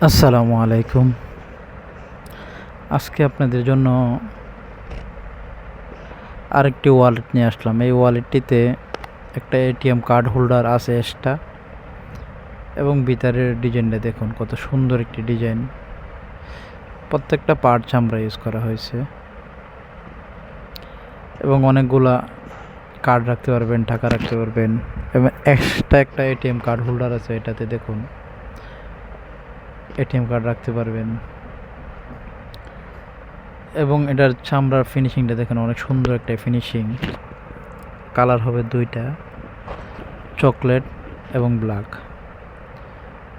আসসালামু আলাইকুম। আজকে আপনাদের জন্য আরেকটি ওয়ালেট নিয়ে আসলাম। এই ওয়ালেটটিতে একটা এটিএম কার্ড হোল্ডার আছে এক্সট্রা এবং ভিতরের ডিজাইনটা দেখুন, কত সুন্দর একটি ডিজাইন। প্রত্যেকটা পার্ট চামড়া ইউজ করা হয়েছে। এবং অনেকগুলা কার্ড রাখতে পারবেন, টাকা রাখতে পারবেন এবং এক্সট্রা একটা এটিএম কার্ড হোল্ডার আছে এটাতে দেখুন। এটিএম কার্ড রাখতে পারবেন। এবং এটার চামড়ার ফিনিশিংটা দেখেন, অনেক সুন্দর একটা ফিনিশিং কালার হবে দুইটা চকলেট এবং ব্ল্যাক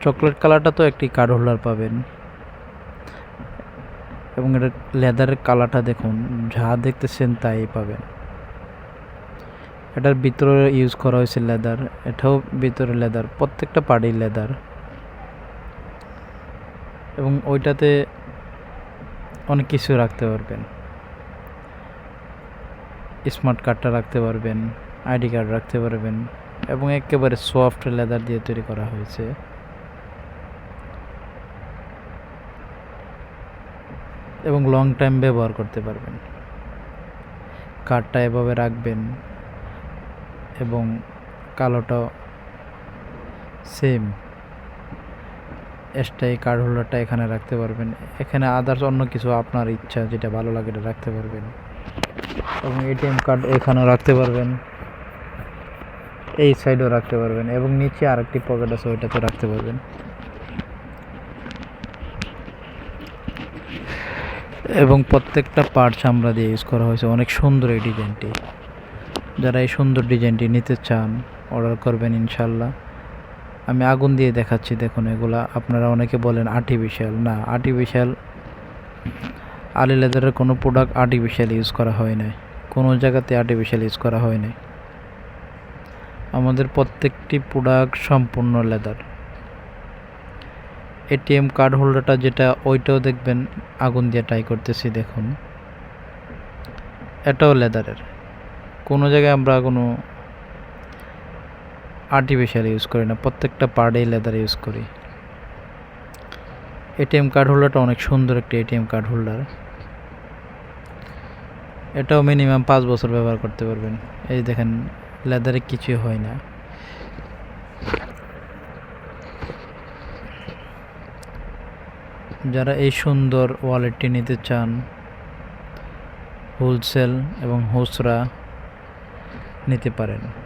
চকলেট কালারটা তো একটি কার্ড হোল্ডার পাবেন। এবং এটা লেদারের কালারটা দেখুন, যা দেখতেছেন তাই পাবেন। এটার ভিতরে ইউজ করা হয়েছে লেদার এটাও ভিতরে লেদার প্রত্যেকটা পার্টি লেদার এবং ওইটাতে অনেক কিছু রাখতে পারবেন। স্মার্ট কার্ডটা রাখতে পারবেন আইডি কার্ড রাখতে পারবেন এবং একেবারে সফট লেদার দিয়ে তৈরি করা হয়েছে। এবং লং টাইম ব্যবহার করতে পারবেন। কার্ডটা এভাবে রাখবেন এবং কালোটা সেম এক্সট্রা কার্ড হোল্ডারটা এখানে রাখতে পারবেন। এখানে আদার্স অন্য কিছু আপনার ইচ্ছা যেটা ভালো লাগে এটা রাখতে পারবেন। এবং এটিএম কার্ড এখানেও রাখতে পারবেন। এই সাইডেও রাখতে পারবেন এবং নিচে আরেকটি পকেট আছে ওইটাতে রাখতে পারবেন। এবং প্রত্যেকটা পার্টস আমরা দিয়ে ইউজ করা হয়েছে। অনেক সুন্দর এই ডিজাইনটি যারা এই সুন্দর ডিজাইনটি নিতে চান অর্ডার করবেন ইনশাল্লাহ। আমি আগুন দিয়ে দেখাচ্ছি, দেখুন এগুলা, আপনারা অনেকে বলেন আর্টিফিশিয়াল না আর্টিফিশিয়াল আলি লেদারের কোনো প্রোডাক্ট আর্টিফিশিয়াল ইউজ করা হয় নাই। কোনো জায়গাতে আর্টিফিশিয়াল ইউজ করা হয় নাই। আমাদের প্রত্যেকটি প্রোডাক্ট সম্পূর্ণ লেদার। এটিএম কার্ড হোল্ডারটা যেটা, ওইটাও দেখবেন, আগুন দিয়ে ট্রাই করতেছি, দেখুন। এটাও লেদারের। কোনো জায়গায় আমরা কোনো আর্টিফিশিয়াল ইউজ করি না, প্রত্যেকটা পার্টেই লেদার ইউজ করি। এটিএম কার্ড হোল্ডারটা অনেক সুন্দর একটি এটিএম কার্ড হোল্ডার এটাও মিনিমাম পাঁচ বছর ব্যবহার করতে পারবেন। এই দেখেন লেদারে কিছুই হয় না। যারা এই সুন্দর ওয়ালেটটি নিতে চান হোলসেল এবং হোসরা নিতে পারেন।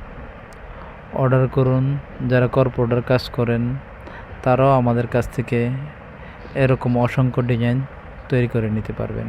অর্ডার করুন, যারা কর্পোরেটার কাজ করেন, তারাও আমাদের কাছ থেকে এরকম অসংখ্য ডিজাইন তৈরি করে নিতে পারবেন।